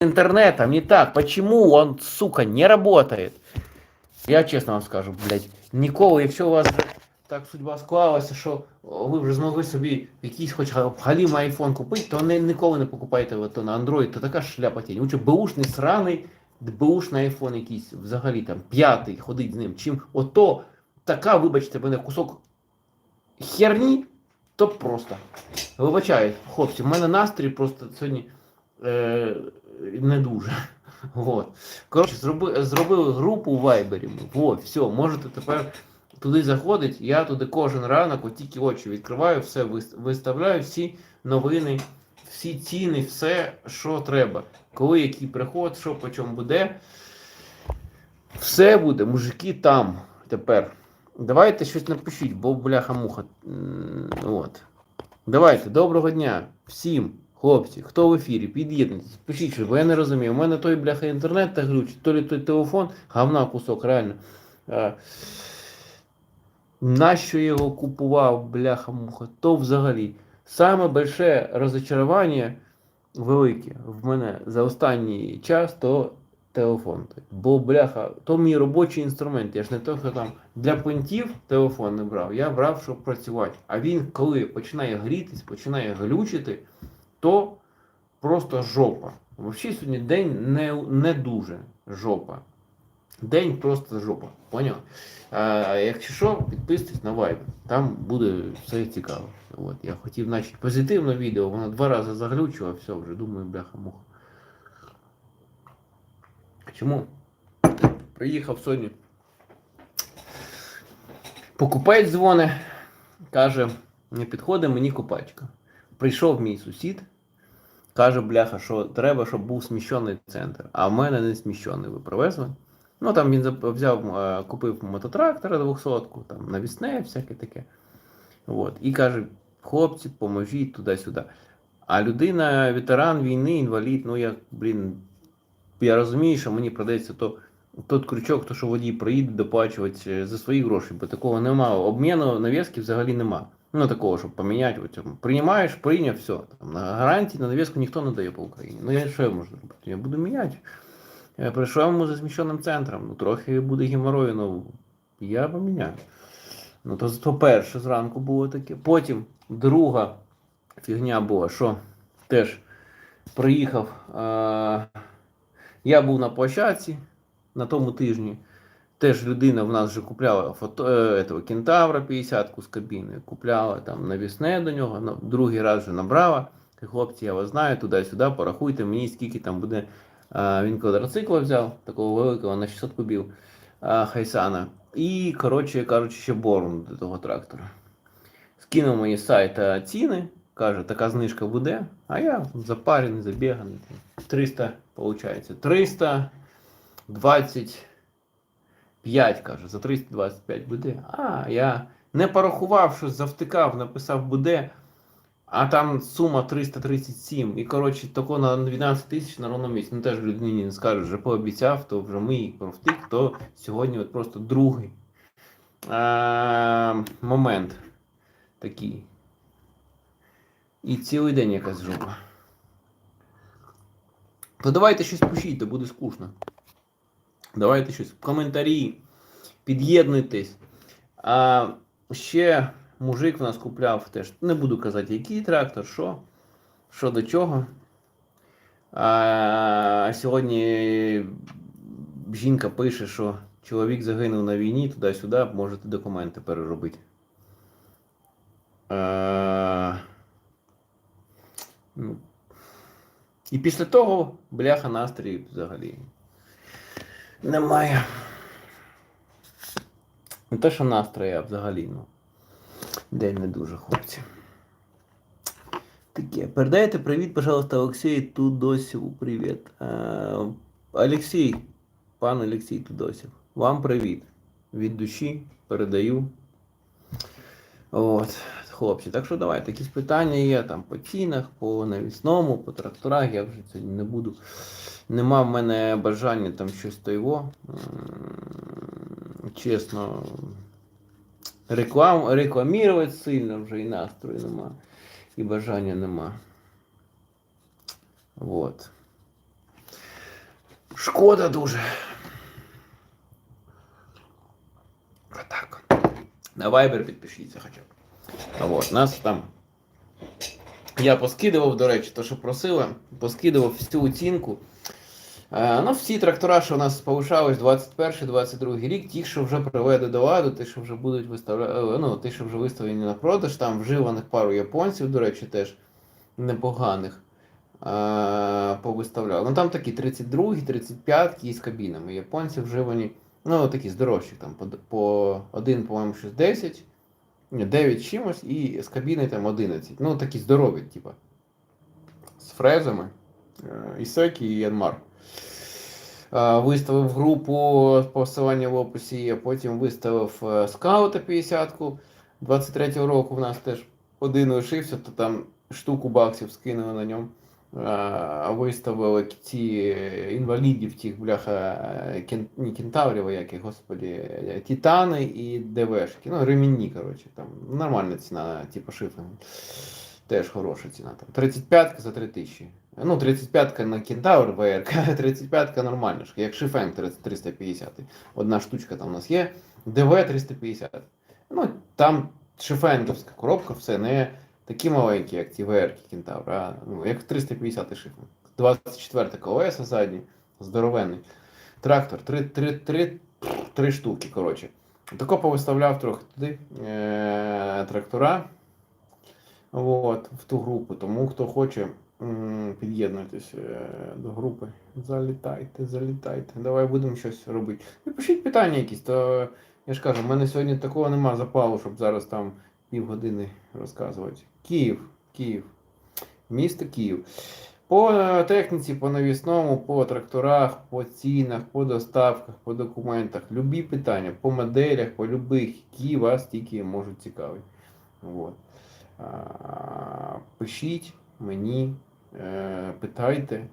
интернетом не так. Почему он, сука, не работает? Я чесно вам скажу, блядь, ніколи, якщо у вас так судьба склалася, що ви вже змогли собі якийсь хоч галімий айфон купити, то не, ніколи не покупайте то на Android, то така ж шляпа тінь. Лучше беушний сраний, беушний айфон якийсь, взагалі там п'ятий, ходить з ним. Чим ото така, вибачте мене, кусок херні, то просто. Вибачаю, хлопці, в мене настрій просто сьогодні е, не дуже. Вот. Коротше, зроби, зробили групу у Вайбері. Вот, все, можете тепер туди заходити. Я туди кожен ранок, от тільки очі відкриваю, все виставляю, всі новини, всі ціни, все, що треба. Коли який приход, що по чому буде. Все буде, мужики там тепер. Давайте щось напишіть, бо бляха-муха. От. Давайте, доброго дня всім, хлопці, хто в ефірі, під'єднуйтесь, пишіть, що, бо я не розумію. У мене той бляха інтернет та глючить, то ли той телефон, говна кусок, реально. А, нащо його купував, бляха-муха, то взагалі. Саме більше розочарування велике в мене за останній час, то телефон. Бо, бляха, то мій робочий інструмент. Я ж не тільки там для понтів телефон не брав, я брав, щоб працювати. А він, коли починає грітись, починає глючити, то просто жопа. Взагалі сьогодні день не, не дуже жопа. День просто жопа. Поняв? А, якщо що, підписуйтесь на Viber. Там буде все цікаво. От, я хотів наче позитивне відео, воно два рази заглючило, все, вже думаю, бляха муха. Чому? Приїхав сьогодні. Покупець дзвоне, каже, не підходить мені купачка. Прийшов мій сусід, каже, бляха, що треба, щоб був сміщений центр. А в мене не сміщений, ви привезли. Ну там він взяв, е, купив мототрактора 200-ку, там навісне, всяке таке. От. І каже, хлопці, поможіть туди-сюди. А людина, ветеран війни, інвалід, ну я, блін, я розумію, що мені продається то, тот крючок, то що водій приїде доплачувати е, за свої гроші, бо такого немає. Обміну навіски взагалі нема. Ну, такого, щоб поміняти. Приймаєш, прийняв, все. Там, на гарантії на навіску ніхто не дає по Україні. Ну я що я можу робити? Я буду міняти. Я прийшов за зміщеним центром. Ну, трохи буде геморою, ну я поміняю. Ну, то, то перше зранку було таке. Потім друга фігня була, що теж приїхав. Е- я був на площадці на тому тижні. Теж людина в нас вже купляла фото, е, этого, кентавра 50-ку з кабіни, купляла там навісне до нього, другий раз вже набрала. Хлопці, я вас знаю, туди-сюди, порахуйте мені, скільки там буде. А, він квадроцикла взяв, такого великого на 600 кубів а, Хайсана. І, коротше кажучи, ще бором до того трактора. Скинув мені з сайта ціни, каже, така знижка буде, а я запарений, забіганий. 300, виходить, 325, каже, за 325 буде. А, я не порахував, що завтикав, написав буде, а там сума 337. І, коротше, тако на 12 тисяч на ровному місці. Ну теж людині не скажуть, вже пообіцяв, то вже ми провтик, то сьогодні от просто другий а, момент такий. І цілий день якась жопа. То давайте щось пишіть, то буде скучно. Давайте щось в коментарі, під'єднуйтесь. А ще мужик в нас купляв теж, не буду казати, який трактор, що, що до чого. А сьогодні жінка пише, що чоловік загинув на війні, туди-сюди, можете документи переробити. А, ну, і після того бляха настрій взагалі немає. Не те, що настрої, а взагалі, ну. День не дуже, хлопці. Таке. Передайте привіт, пожалуйста, Олексію Тудосіву. Привіт. Е, Олексій, пан Олексій Тудосів. Вам привіт. Від душі передаю. От, хлопці, так що давайте, якісь питання є там по цінах, по навісному, по тракторах, я вже сьогодні не буду. Нема в мене бажання там щось тойво. М, Чесно, реклам, рекламувати сильно вже і настрою нема, і бажання нема. Вот. Шкода дуже. На Viber підпишіться хоча б. От, нас там. Я поскидував, до речі, то, що просили, поскидував всю оцінку. Е, ну, всі трактора, що у нас повишались 21-22 рік, ті, що вже приведе до ладу, ті, що вже будуть виставляти, ну, ті, що вже виставлені на продаж, там вживаних пару японців, до речі, теж непоганих е, повиставляли. Ну там такі 32, 35 із кабінами. Японці вживані, ну такі здорожчі, там по, по один, по-моєму, 610, ні, 9 чимось, і з кабіни там 11. Ну такі здорові, типа. З фрезами. Е, Ісекі і Янмар. Е, Виставив групу посилання в описі, а потім виставив е, скаута 50-ку. 23-го року в нас теж один лишився, то там штуку баксів скинули на ньому. Виставили ці інвалідів, тих бляха е, не кентаврів, а як господі, Титани і ДВшки. Ну, ремінні, коротше, там нормальна ціна, типу шифрами. Теж хороша ціна. Там 35 за 3000. Ну, 35 на кентавр ВРК, 35 нормально, ж, як шифенг 350. Одна штучка там у нас є. ДВ 350. Ну, там шифенговська коробка, все не такі маленькі, як ці ВР Кентавр, а ну, як 350 шифінг. 24 КОС задній, здоровенний. Трактор, 3, 3, 3, 3 штуки, коротше. Тако повиставляв трохи туди е- трактора от, в ту групу. Тому хто хоче, м, під'єднуйтесь е, до групи. Залітайте, залітайте. Давай будемо щось робити. І пишіть питання якісь, то я ж кажу, в мене сьогодні такого нема запалу, щоб зараз там півгодини розказувати. Київ, Київ. Місто Київ. По е, техніці, по навісному, по тракторах, по цінах, по доставках, по документах, любі питання, по моделях, по любих, які вас тільки можуть цікавити. Вот. Пишіть мені, е, питайте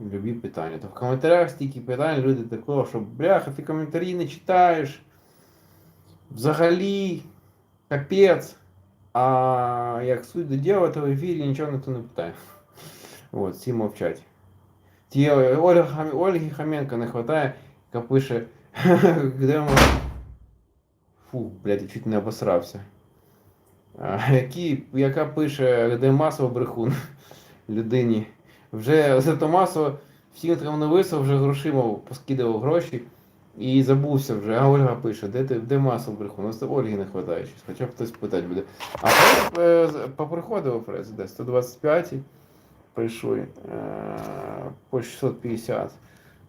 любі питання. То в коментарях стільки питань, люди такого, що бляха, ти коментарі не читаєш. Взагалі, капець. А як суть до діла, то в ефірі нічого ніхто не питає. От, всі мовчать. Ті Ольга, Хам- Ольги Хаменко не вистачає, яка пише, де ми. Фу, блядь, я чуть не обосрався. А, які, яка пише, де масово брехун людині. Вже зато масово всім там нависав, вже грошима поскидував гроші і забувся вже. А Ольга пише, де ти де масово брехун? Ну, це Ольги не вистачає щось, хоча б хтось питати буде. А фрез е, поприходив фрез, де 125 прийшли е, по 650,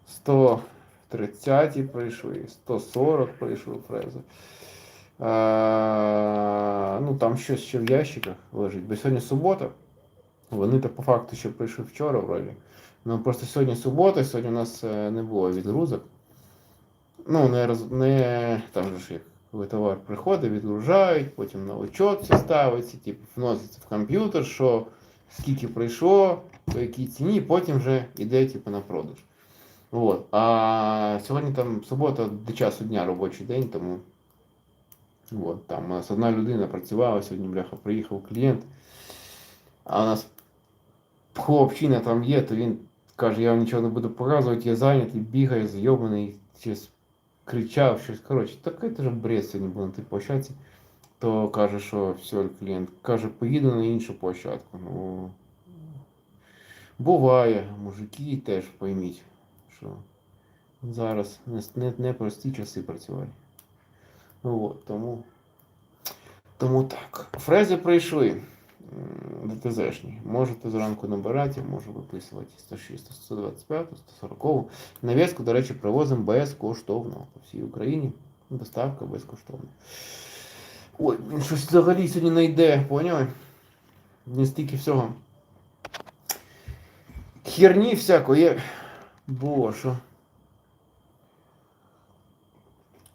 130 прийшли, 140 прийшли фрези. Ну там щось ще в ящиках лежить, бо сьогодні субота. Вони то по факту ще прийшли вчора вроді. Ну просто сьогодні субота, сьогодні у нас е, не було відгрузок. Ну, не, роз, не там же ж як коли товар приходить, відгружають, потім на учет все ставиться, типу, вноситься в комп'ютер, що скільки прийшло, по якій ціні, потім вже йде типу, на продаж. От. А сьогодні там субота до часу дня робочий день, тому от, там у нас одна людина працювала, сьогодні бляха приїхав клієнт. А у нас хлопчина там є, то він каже, я вам нічого не буду показувати, я зайнятий, бігає, зйобаний, щось кричав, щось. Коротше, такий теж бред сьогодні був на тій площадці. То каже, що все, клієнт каже, поїду на іншу площадку. Ну, буває, мужики теж пойміть, що зараз не, не, прості часи працювати. Ну, от, тому, тому так. Фрези прийшли. ДТЗшні. Можете зранку набирати, можу виписувати 106, 125, 140. Нав'язку, до речі, привозимо безкоштовно по всій Україні. Доставка безкоштовна. Ой, блін, щось взагалі сьогодні не йде, поняли? Не стільки всього. Херні всякої. Що.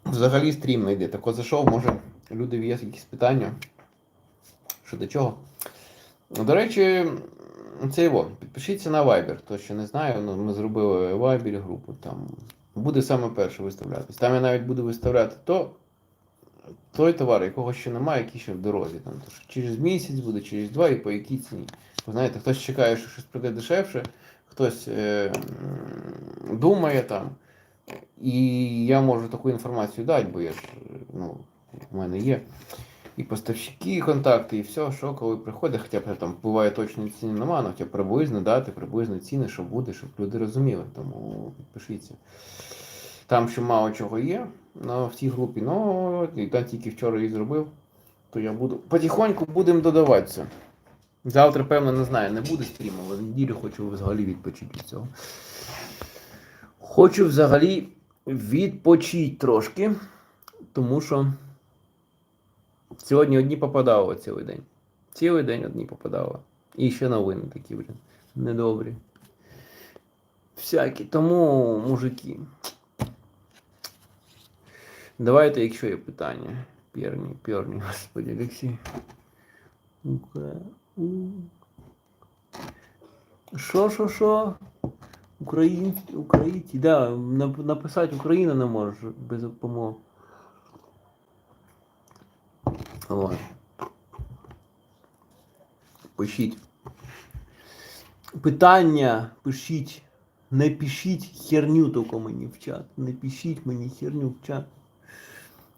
Взагалі стрім не йде. От зайшов, може, люди є якісь питання. Що до чого? До речі, це його. Підпишіться на Viber. Хто ще не знає, ну, ми зробили Viber групу. Там буде саме перше виставлятись. Там я навіть буду виставляти то, той товар, якого ще немає, який ще в дорозі. Там, то, через місяць буде, через два і по якій ціні. Ви знаєте, хтось чекає, що щось прийде дешевше, хтось е, думає там. І я можу таку інформацію дати, бо я ж, ну, в мене є і поставщики, і контакти, і все, що коли приходить, хоча б там буває точної ціни нема, але хоча б приблизно дати, приблизно ціни, що буде, щоб люди розуміли. Тому підпишіться. Там ще мало чого є ну, в цій групі, ну і там тільки вчора її зробив, то я буду. Потихоньку будемо додаватися. Завтра, певно, не знаю, не буде стріму, але неділю хочу взагалі відпочити від цього. Хочу взагалі відпочити трошки, тому що сьогодні одні попадало цілий день. Цілий день одні попадало. І ще новини такі, блін, недобрі. Всякі. Тому, мужики. Давайте, якщо є питання. Пірні, пірні, господи, Олексій. Що, що, що? Українці, українці, да, написати Україна не може без допомоги. Вот. Пишіть. Питання пишіть. Не пишіть херню тільки мені в чат. Не пишіть мені херню в чат.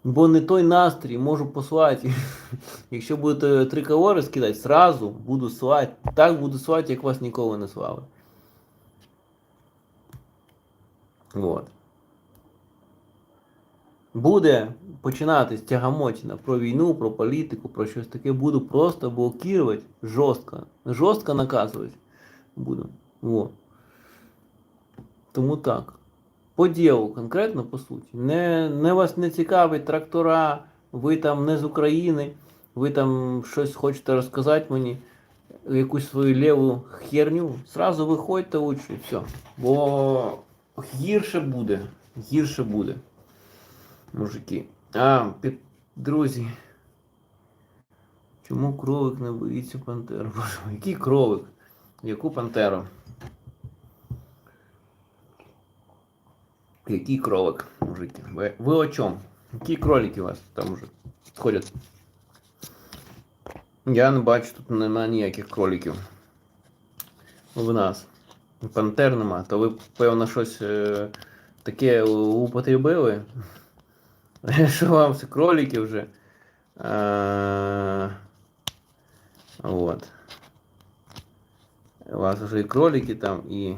Бо не той настрій можу послати. Якщо будете триколори скидати, сразу буду слати. Так буду слати, як вас ніколи не слали. Вот. Буде починатись тягамотіна про війну, про політику, про щось таке. Буду просто блокувати жорстко. Жорстко наказувати. Буду. Вот. Тому так. По ділу, конкретно по суті. Не, не вас не цікавить трактора, ви там не з України, ви там щось хочете розказати мені, якусь свою ліву херню. Сразу виходьте лучше все. Бо гірше буде. Гірше буде. Мужики. А, під... друзі. Чому кролик не боїться пантеру? Боже, який кролик? Яку пантеру? Який кролик, мужики? Ви, ви о чому? Які кролики у вас там уже ходять? Я не бачу, тут немає ніяких кроликів. В нас. Пантер нема, то ви, певно, щось е, таке употребили. Все кролики вже? А, вот. У вас уже и кролики там, и,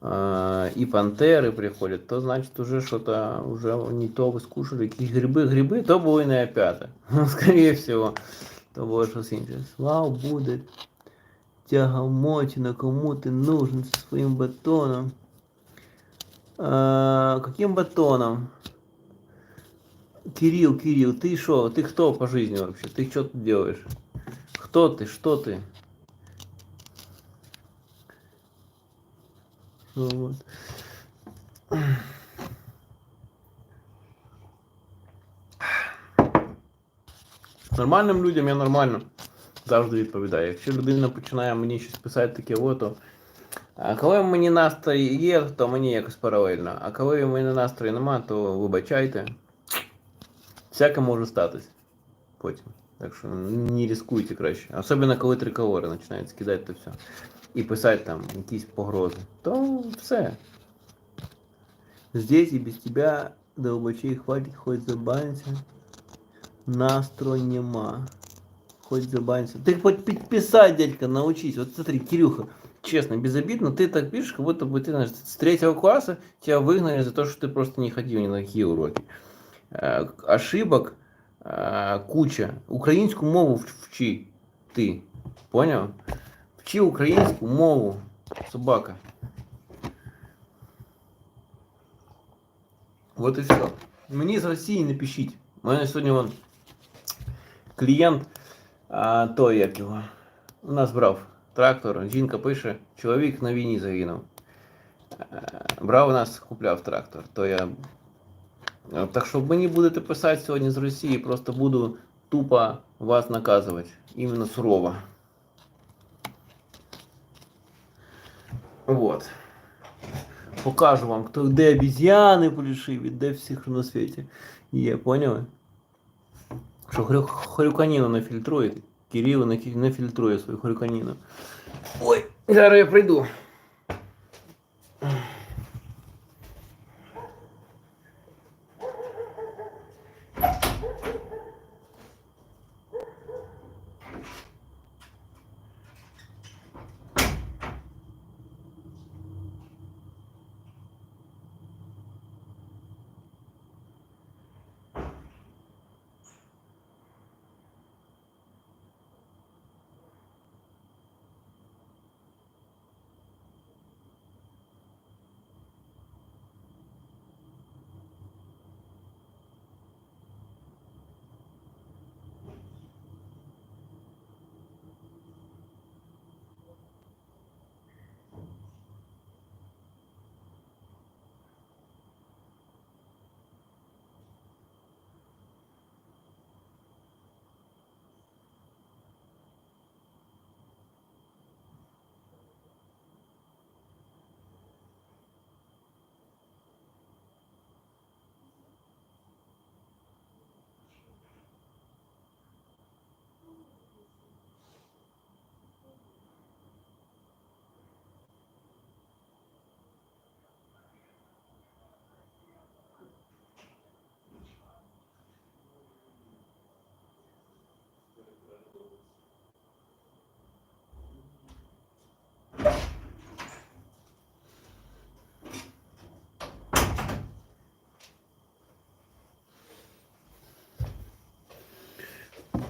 а, и пантеры приходят, то значит уже что-то, уже не то вы скушали, какие грибы, грибы, то не опята. Скорее всего, то было что-то будет тягомотина, кому ты нужен со своим батоном. А, каким батоном? Кирилл, Кирилл, ты что? Ты кто по жизни вообще? Ты что тут делаешь? Кто ты? Что ты? Вот. Нормальним людям я нормально завжди відповідаю. Якщо людина починає мені щось писати таке, о, то а коли мені настрій є, то мені якось паралельно. А коли в мене настрою нема, то вибачайте. Всяке може статись потім. Так що не рискуйте краще. Особливо коли триколори починають скидати то все. І писати там якісь погрози. То все. Здесь и без тебя долбачей хватит, хоть забанься. Настрой нема. Хоть забанься. Ты хоть писать, дядька, научись. Вот смотри, Кирюха, честно, безобидно, ты так пишешь, как будто бы ты, знаешь, с третьего класса тебя выгнали за то, что ты просто не ходил ни на какие уроки. Э, ошибок э, куча. Українську мову вч- вчи. Ти. Поняв? Вчи українську мову. Собака. Вот і все. Мені з Росії не пишіть. У мене сьогодні вон клієнт, а, той як його. У нас брав трактор, жінка пише, чоловік на війні загинув. Е, Брав у нас, купляв трактор. То я Е, Так що мені будете писати сьогодні з Росії, просто буду тупо вас наказувати. Іменно сурово. Вот. Покажу вам, хто де обезьяни плюшиві, де всіх на світі є, поняли? Що хрю, хрюканіну не фільтрує. Фі- не фільтрує свою хрюканіну. Ой, зараз я прийду.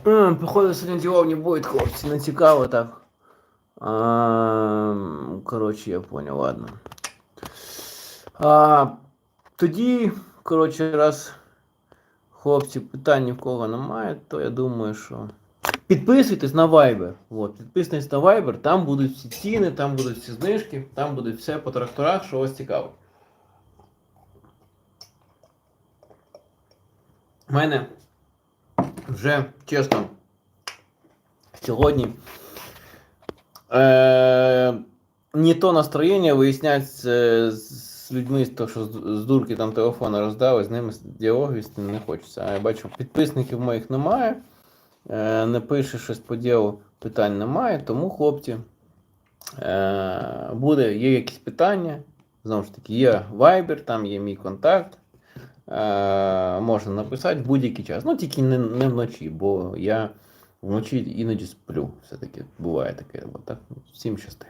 М, Походу, сьогодні ділов не буде, хлопці, не цікаво так. А, коротше, я понял, ладно. А, тоді, коротше, раз хлопці питань ні в кого немає, то я думаю, що. Підписуйтесь на Viber. От, підписуйтесь на Viber, там будуть всі ціни, там будуть всі знижки, там буде все по тракторах, що вас цікавить. У мене вже чесно сьогодні е, не то настроєння вияснять з, з людьми, то, що з, дурки там телефона роздали, з ними діалог вести не хочеться. А я бачу, підписників моїх немає, е, не пише щось по ділу, питань немає, тому хлопці. Е, буде, є якісь питання. Знову ж таки, є Viber, там є мій контакт. Е, можна написати в будь-який час. Ну, тільки не, не вночі, бо я вночі іноді сплю. Все-таки буває таке. бо так. Всім щасти.